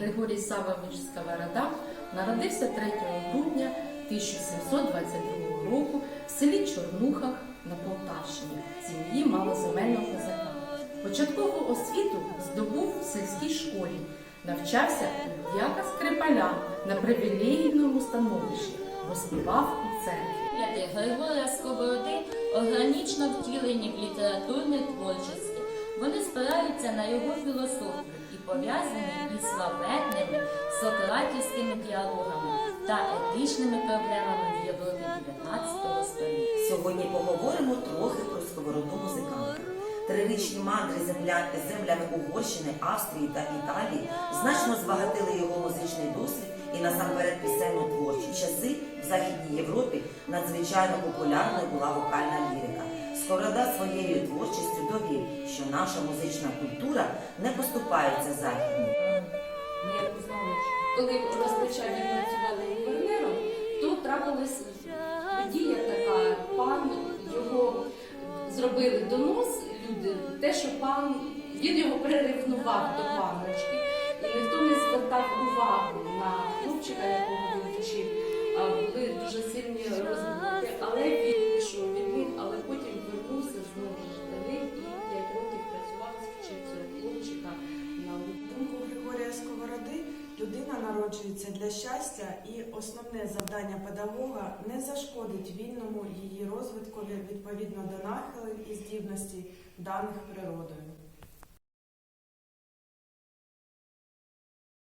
Григорій Савович Сковорода народився 3 грудня 1722 року в селі Чорнухах на Полтавщині сім'ї малоземельного козака. Початкову освіту здобув в сільській школі, навчався у дяка Скрипаля на привілейному становищі, бо у церкві. Григорія Сковороди органічно втілені в літературне творчості. Спираються на його філософію і пов'язані із славетними сократівськими діалогами та етичними проблемами в Європі 19 століття. Сьогодні поговоримо трохи про сковороду музиканта. Трирічні мандри земля, землями Угорщини, Австрії та Італії значно збагатили його музичний досвід і насамперед пісенно творчі часи в Західній Європі надзвичайно популярною була вокальна лірика. Сковорода своєю творчістю довів, що наша музична культура не поступається західній. Кузьманович, коли розпочав він працювати гувернером, то трапилась подія така, пан його зробили донос, люди, те, що пан, він його переревнував до панночки, і ніхто не народжується для щастя, і основне завдання педагога не зашкодить вільному її розвиткові відповідно до нахилів і здібності даних природою.